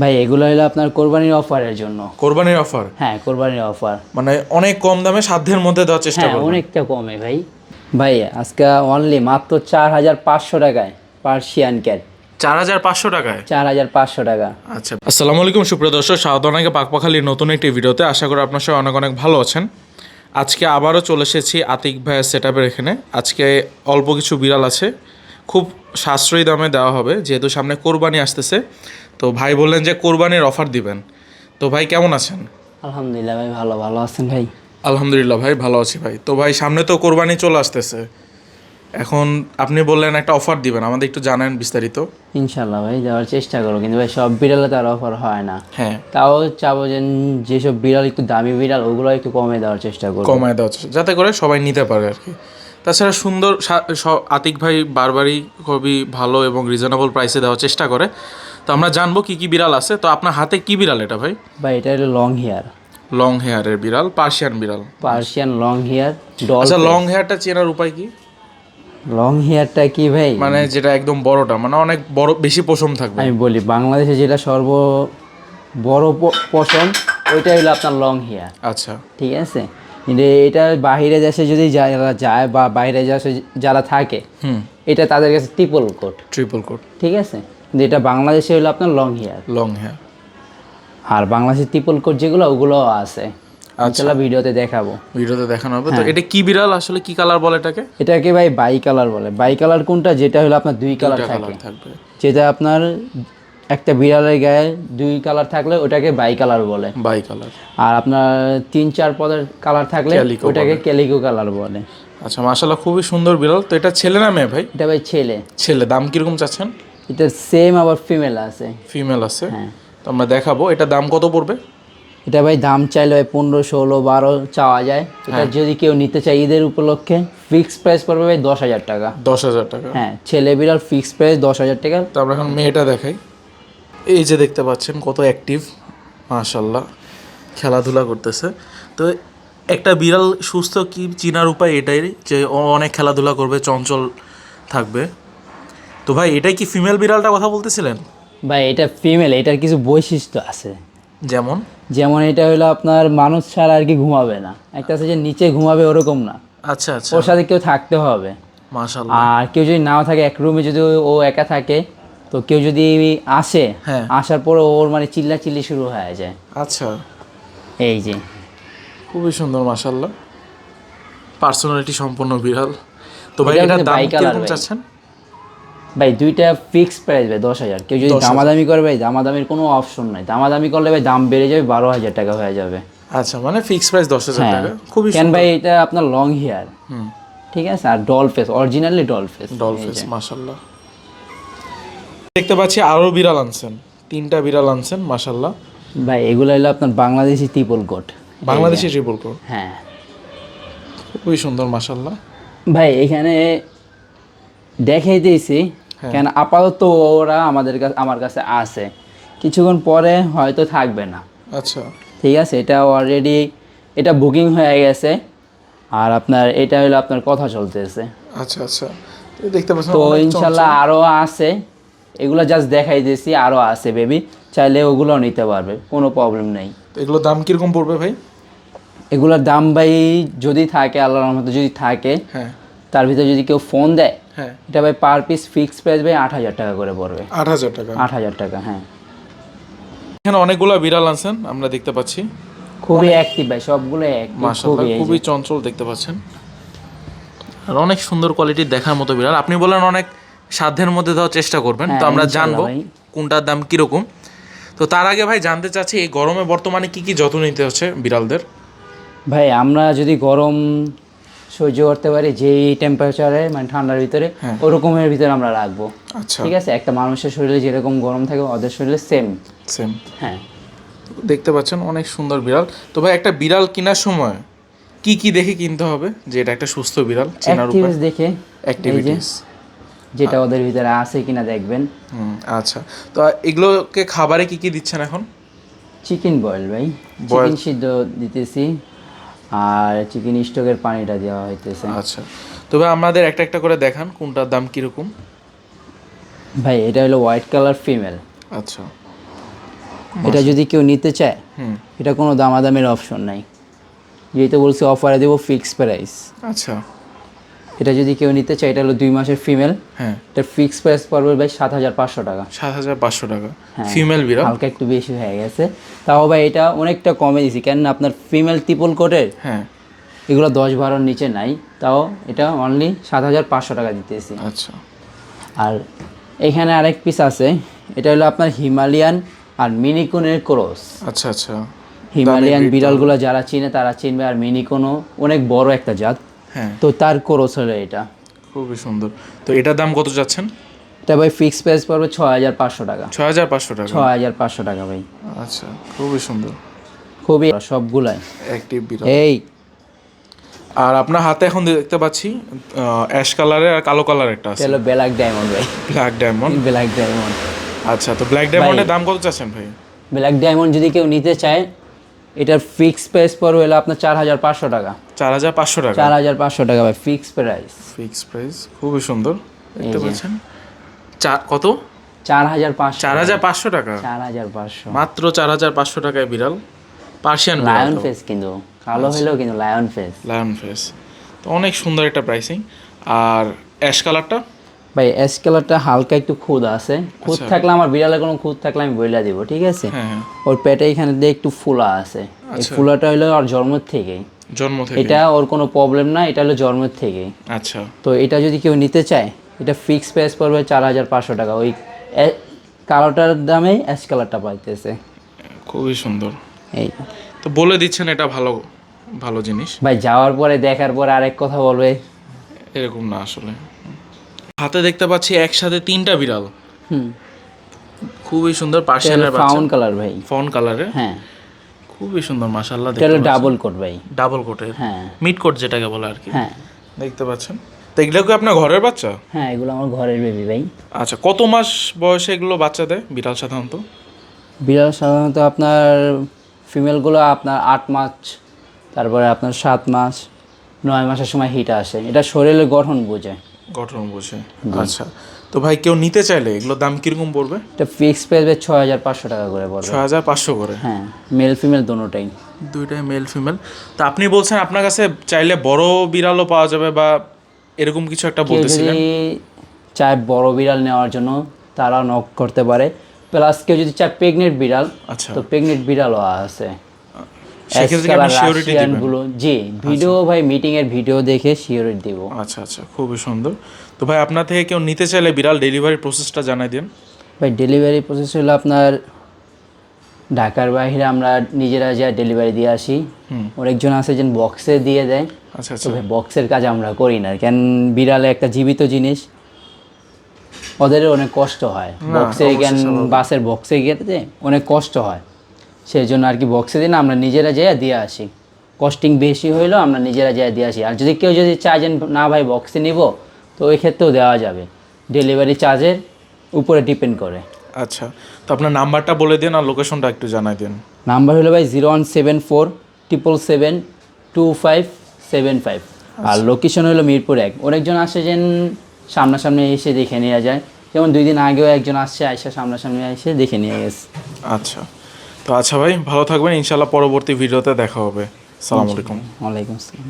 ভাই এগুলো হলো আপনার কোরবানির অফারের জন্য। কোরবানির অফার? হ্যাঁ কোরবানির অফার। মানে অনেক কম দামে সাধ্যের মধ্যে দেওয়ার চেষ্টা হ্যাঁ করবেন। অনেকটা কমে ভাই। ভাই আজকে অনলি মাত্র চার হাজার পাঁচশো টাকায় পার্সিয়ান ক্যাট। চার হাজার পাঁচশো টাকায়? চার হাজার পাঁচশো টাকা। আচ্ছা। আসসালামু আলাইকুম সুপ্রিয় দর্শক অনেকে পাকপাখালির নতুন একটি ভিডিওতে। আশা করি আপনার সবাই অনেক অনেক ভালো আছেন। আজকে আবারও চলে এসেছি আতিক ভাইয়ের সেট এখানে। আজকে অল্প কিছু বিড়াল আছে। খুব সাশ্রয়ী দামে দেওয়া হবে যেহেতু সামনে কোরবানি আসতেছে। তো ভাই বললেন যে কোরবানির অফার দিবেন। তো ভাই কেমন আছেন? আলহামদুলিল্লাহ ভাই ভালো। ভালো আছেন ভাই? আলহামদুলিল্লাহ ভাই ভালো আছি ভাই। তো ভাই সামনে তো কোরবানি চলে আসতেছে। এখন আপনি বললেন একটা অফার দিবেন আমাদের একটু জানেন বিস্তারিত। ইনশাল্লাহ ভাই দেওয়ার চেষ্টা করো কিন্তু ভাই সব বিড়ালে তার অফার হয় না। হ্যাঁ। তাও চাবো যে যেসব বিড়াল একটু দামি বিড়াল ওগুলো একটু কমে দেওয়ার চেষ্টা করব। কমায় দেওয়া হচ্ছে, যাতে করে সবাই নিতে পারে আর কি। তাছাড়া সুন্দর আতিক ভাই বারবারই খুবই ভালো এবং রিজনেবল প্রাইসে দেওয়ার চেষ্টা করে। তো আমরা জানব কি কি বিড়াল আছে। তো আপনার হাতে কি বিড়াল এটা ভাই? ভাই এটা হলো লং হেয়ার লং হেয়ারের বিড়াল পার্সিয়ান বিড়াল। পার্সিয়ান লং হেয়ার আচ্ছা লং হেয়ারটা চেনার উপায় কি? লং হেয়ারটা কি ভাই? মানে যেটা একদম বড়টা মানে অনেক বড় বেশি পশম থাকবে। আমি বলি বাংলাদেশে যেটা সর্ব বড় পশম ওইটাই হলো আপনার লং হেয়ার আচ্ছা। ঠিক আছে? কিন্তু এটা বাইরে দেশে যদি যারা যায় বা বাইরে দেশে যারা থাকে হুম। এটা তাদের কাছে ট্রিপল কোট ট্রিপল কোট ঠিক আছে? এটা বাংলাদেশে হলো আপনার লং হেয়ার লং হেয়ার আর বাংলাদেশের ট্রিপল কোট যেগুলো ওগুলো আছে। আচ্ছা। ভিডিওতে দেখাবো। ভিডিওতে দেখানো হবে। তো এটা কি বিড়াল? আসলে কি কালার বলে এটাকে? এটাকে ভাই বাই কালার বলে। বাই কালার কোনটা? যেটা হলো আপনার দুই কালার থাকে। থাকবে। যেটা আপনার একটা বিড়ালের গায়ে দুই কালার থাকলে ওটাকে বাই কালার বলে। বাই কালার আর আপনার তিন চার পদের কালার থাকলে ওটাকে ক্যালিকো কালার বলে। আচ্ছা মাশাল্লাহ খুবই সুন্দর বিড়াল। তো এটা ছেলে না মেয়ে ভাই? এটা ভাই ছেলে। ছেলে। দাম কীরকম চাচ্ছেন? এটা সেম আবার ফিমেল আছে। ফিমেল আছে। হ্যাঁ। তো আমরা দেখাবো এটা দাম কত পড়বে? এটা ভাই দাম চাইলে ভাই পনেরো ষোলো বারো চাওয়া যায়। এটা হ্যাঁ। যদি কেউ নিতে চায় ঈদের উপলক্ষে ফিক্সড প্রাইস পড়বে ভাই দশ হাজার টাকা। দশ হাজার টাকা। হ্যাঁ ছেলে বিড়াল ফিক্সড প্রাইস দশ হাজার টাকা। তো আমরা এখন মেয়েটা দেখাই। এই যে দেখতে পাচ্ছেন কত অ্যাক্টিভ মাশাল্লাহ খেলাধুলা করতেছে। তো একটা বিড়াল সুস্থ কি চিনার উপায় এটাই যে অনেক খেলাধুলা করবে চঞ্চল থাকবে। তো ভাই এটাই কি ফিমেল বিড়ালটা কথা বলতেছিলেন? ভাই এটা ফিমেল এটার কিছু বৈশিষ্ট্য আছে। যেমন? যেমন এটা হলো আপনার মানুষ ছাড়া আর কি ঘুমাবে না। একটা আছে যে নিচে ঘুমাবে ওরকম না। আচ্ছা আচ্ছা। ওর সাথে কেউ থাকতে হবে। মাশাল্লাহ আর কেউ যদি নাও থাকে এক রুমে যদি ও একা থাকে তো কেউ যদি আসে হ্যাঁ। আসার পরে ওর মানে চিল্লা চিল্লি শুরু হয়ে যায়। আচ্ছা। এই যে। খুবই সুন্দর মাশাল্লাহ পার্সোনালিটি সম্পন্ন বিড়াল। তো ভাই এটা দাম কীরকম চাচ্ছেন? ভাই দুইটা ফিক্স প্রাইস ভাই দশ হাজার। কেউ যদি দামাদামি করে ভাই দামাদামির কোনো অপশন নাই। দামাদামি করলে ভাই দাম বেড়ে যাবে বারো হাজার টাকা হয়ে যাবে। আচ্ছা মানে ফিক্স প্রাইস দশ হাজার হ্যাঁ। টাকা। খুবই কেন ভাই এটা আপনার লং হেয়ার ঠিক আছে? আর doll face originally doll face doll face মাশাল্লাহ দেখতে পাচ্ছি আরও বিড়াল আনছেন। তিনটা বিড়াল আনছেন মাশাল্লাহ ভাই এগুলো হলো আপনার Bangladeshi triple coat Bangladeshi triple coat হ্যাঁ। খুবই সুন্দর মাশাল্লাহ ভাই এখানে দেখাই দিয়েছি কেন আপাতত ওরা আমাদের কাছে আমার কাছে আছে। কিছুক্ষণ পরে হয়তো থাকবে না। আচ্ছা। ঠিক আছে এটা অলরেডি এটা বুকিং হয়ে গেছে। আর আপনার এটা হলো আপনার কথা চলতেছে। আচ্ছা আচ্ছা। দেখতে পাচ্ছেন তো ইনশাল্লাহ আরও আছে। এগুলো জাস্ট দেখাই দিয়েছি আরও আছে বেবি চাইলে ওগুলো নিতে পারবে কোনো প্রবলেম নেই। চঞ্চল। এগুলো দাম কীরকম পড়বে ভাই? এগুলোর দাম ভাই যদি থাকে আল্লাহর রহমতে যদি থাকে হ্যাঁ। তার ভিতরে যদি কেউ ফোন দেয় হ্যাঁ। এটা ভাই পার পিস ফিক্স প্রাইস ভাই আট হাজার টাকা করে পড়বে। আট হাজার টাকা। আট হাজার টাকা হ্যাঁ। এখানে অনেকগুলো বিড়াল আনছেন আমরা দেখতে পাচ্ছি। খুবই অ্যাক্টিভ ভাই সবগুলো খুবই খুবই চঞ্চল দেখতে পাচ্ছেন। আর অনেক সুন্দর কোয়ালিটির দেখার মতো বিড়াল। আপনি বলেন অনেক সাধ্যের মধ্যে দেওয়ার চেষ্টা করবেন তো হ্যাঁ, আমরা জানব কোনটার দাম কীরকম। তো তার আগে ভাই জানতে চাচ্ছি এই গরমে বর্তমানে কি কি যত্ন নিতে হচ্ছে বিড়ালদের? ভাই আমরা যদি গরম সহ্য করতে পারি যেই টেম্পারেচারে মানে ঠান্ডার ভিতরে হ্যাঁ। ওরকমের ভিতরে আমরা রাখব। আচ্ছা। ঠিক আছে? একটা মানুষের শরীরে যেরকম গরম থাকে ওদের শরীরে সেম সেম হ্যাঁ। দেখতে পাচ্ছেন অনেক সুন্দর বিড়াল। তো ভাই একটা বিড়াল কেনার সময় কি কি দেখে কিনতে হবে? যে এটা একটা সুস্থ বিড়াল চেনার উপর। দেখে। অ্যাক্টিভিটিস যেটা ওদের ভিতরে আছে কিনা দেখবেন। আচ্ছা। তো এগুলোকে খাবারে কি কি দিচ্ছেন এখন? চিকেন বয়েল ভাই। চিকেন সিদ্ধ দিতেছি। আর চিকেন স্টকের পানিটা দেওয়া হইতেছে। আচ্ছা। তবে আমাদের একটা একটা করে দেখান কোনটার দাম কীরকম? ভাই এটা হলো হোয়াইট কালার ফিমেল আচ্ছা। এটা যদি কেউ নিতে চায় হুম। এটা কোনো দামাদামের অপশন নাই। যেহেতু বলছি অফারে দেবো ফিক্স প্রাইস আচ্ছা। এটা যদি কেউ নিতে চায় এটা হলো দুই মাসের ফিমেল হ্যাঁ। এটা ফিক্স প্রাইস পড়বে ভাই সাত হাজার পাঁচশো টাকা। সাত হাজার পাঁচশো টাকা। হ্যাঁ। ফিমেল বিড়াল? হালকা একটু বেশি হয়ে গেছে। তাও ভাই এটা অনেকটা কমে দিছি কেননা আপনার ফিমেল ত্রিপল কোটের হ্যাঁ। এগুলো দশ বারোর নিচে নাই। তাও এটা অনলি সাত হাজার পাঁচশো টাকা দিতেছি। আচ্ছা। আর এখানে আরেক পিস আছে এটা হলো আপনার হিমালয়ান আর মিনিকনের ক্রস আচ্ছা আচ্ছা। হিমালয়ান বিড়ালগুলো যারা চিনে তারা চিনবে। আর মিনিকোনও অনেক বড় একটা জাত। হ্যাঁ। তো তার ক্রস হলো এটা। খুবই সুন্দর। তো এটার দাম কত যাচ্ছেন? এটা ভাই ফিক্স প্রাইস পড়বে ছ হাজার পাঁচশো টাকা। ছয় হাজার পাঁচশো টাকা। ছ হাজার পাঁচশো টাকা ভাই। আচ্ছা খুবই সুন্দর। খুবই সবগুলাই। অ্যাক্টিভ বিড়াল এই। আর আপনার হাতে এখন দেখতে পাচ্ছি অ্যাশ কালারের আর কালো কালার একটা আছে। হলো ব্ল্যাক ডায়মন্ড ভাই। ব্ল্যাক ডায়মন্ড ব্ল্যাক ডায়মন্ড আচ্ছা তো ব্ল্যাক ডায়মন্ডের দাম কত চাচ্ছেন ভাই? ব্ল্যাক ডায়মন্ড যদি কেউ নিতে চায় এটার ফিক্স প্রাইস পড়বে হলো আপনার চার হাজার পাঁচশো টাকা। চার হাজার পাঁচশো টাকা? চার হাজার পাঁচশো টাকা ভাই ফিক্স প্রাইস ফিক্স প্রাইস খুবই সুন্দর। দেখতে পাচ্ছেন? চার কত? চার হাজার পাঁচশো। চার হাজার পাঁচশো টাকা। চার হাজার পাঁচশো। মাত্র চার হাজার পাঁচশো টাকায় বিড়াল। পার্সিয়ান লায়ন ফেস কিন্তু। কালো হলেও কিন্তু লায়ন ফেস লায়ন ফেস তো অনেক সুন্দর একটা প্রাইসিং আর অ্যাশ কালারটা ভাই এস কালারটা হালকা একটু খুদ আছে। খুদ থাকলে আমার বিড়ালে কোনো খুদ থাকলে আমি বইলা দিব ঠিক আছে? হ্যাঁ হ্যাঁ। ওর পেটে এখানে দিয়ে একটু ফুলা আছে। এই আচ্ছা। ফুলাটা হলো ওর জন্মের থেকেই। জন্ম থেকে এটা ওর কোনো প্রবলেম না এটা হলো জন্মের থেকেই। আচ্ছা। তো এটা যদি কেউ নিতে চায় এটা ফিক্স প্রাইস পড়বে চার হাজার পাঁচশো টাকা। ওই কালোটার দামেই অ্যাশ কালারটা পাইতেছে। খুবই সুন্দর। এই। তো বলে দিচ্ছেন এটা ভালো ভালো জিনিস? ভাই যাওয়ার পরে দেখার পরে আরেক কথা বলবে। এরকম না আসলে। হাতে দেখতে পাচ্ছি একসাথে তিনটা বিড়াল। হুম। খুবই সুন্দর পার্সিয়ানের ফাউন কালার ভাই। ফন কালারে হ্যাঁ। খুবই সুন্দর মাশাআল্লাহ এটা ডাবল কোট ভাই। ডাবল কোটের। হ্যাঁ। মিড কোট যেটাকে বলে আর কি। হ্যাঁ। দেখতে পাচ্ছেন। তো এগুলো কি আপনার ঘরের বাচ্চা? হ্যাঁ এগুলো আমার ঘরের বেবি ভাই। আচ্ছা কত মাস বয়সে এগুলো বাচ্চা দেয় বিড়াল সাধারণত? বিড়াল সাধারণত আপনার ফিমেলগুলো আপনার আট মাস তারপরে আপনার সাত মাস নয় মাসের সময় হিট আসে। এটা শরীরের গঠন বোঝে গঠন আচ্ছা। তো ভাই কেউ নিতে চাইলে এগুলোর দাম কীরকম পড়বে? এটা ফিক্স প্রাইস ছয় হাজার পাঁচশো টাকা করে পড়বে। ছয় হাজার পাঁচশো করে? হ্যাঁ মেল ফিমেল দুইটাই মেল ফিমেল তো আপনি বলছেন আপনার কাছে চাইলে বড় বিড়ালও পাওয়া যাবে বা এরকম কিছু একটা বলতেছিলেন? চায় বড় বিড়াল নেওয়ার জন্য তারা নক করতে পারে। প্লাস কেউ যদি চায় প্রেগনেন্ট বিড়াল আচ্ছা। তো প্রেগনেন্ট বিড়ালও আছে। গুলো জি ভিডিও ভাই মিটিং এর ভিডিও দেখে শিওরিটি দিব। আচ্ছা আচ্ছা খুবই সুন্দর। তো ভাই আপনার থেকে কেউ নিতে চাইলে বিড়াল ডেলিভারি প্রসেসটা জানাই দিন। ভাই ডেলিভারি প্রসেস হলো আপনার ঢাকার বাইরে আমরা নিজেরা যা ডেলিভারি দিয়ে আসি। অনেকজন আছে যে বক্সে দিয়ে দেয়। আচ্ছা আচ্ছা। ভাই বক্সের কাজ আমরা করি না। কেন বিড়ালে একটা জীবিত জিনিস ওদের অনেক কষ্ট হয়। বক্সে জ্ঞান বাসের বক্সে গেতে অনেক কষ্ট হয়। সেই জন্য আর কি বক্সে দিন আমরা নিজেরা যেয়ে দিয়ে আসি। কস্টিং বেশি হইলেও আমরা নিজেরা যেয়ে দিয়ে আসি। আর যদি কেউ যদি চায় যে না ভাই বক্সে নিব তো ওই ক্ষেত্রেও দেওয়া যাবে। ডেলিভারি চার্জের উপরে ডিপেন্ড করে। আচ্ছা তো আপনার নাম্বারটা বলে দিন আর লোকেশনটা একটু জানাই দিন। নাম্বার হলো ভাই zero one seven four triple seven two five seven five আর লোকেশন হলো মিরপুর এক। অনেকজন আসে যেন সামনাসামনি এসে দেখে নেওয়া যায়। যেমন দুই দিন আগেও একজন আসছে আইসা সামনাসামনি এসে দেখে নিয়ে গেছে। আচ্ছা। তো আচ্ছা ভাই ভালো থাকবেন। ইনশাল্লাহ পরবর্তী ভিডিওতে দেখা হবে। সালাম আলাইকুম। ওয়ালাইকুম আসসালাম।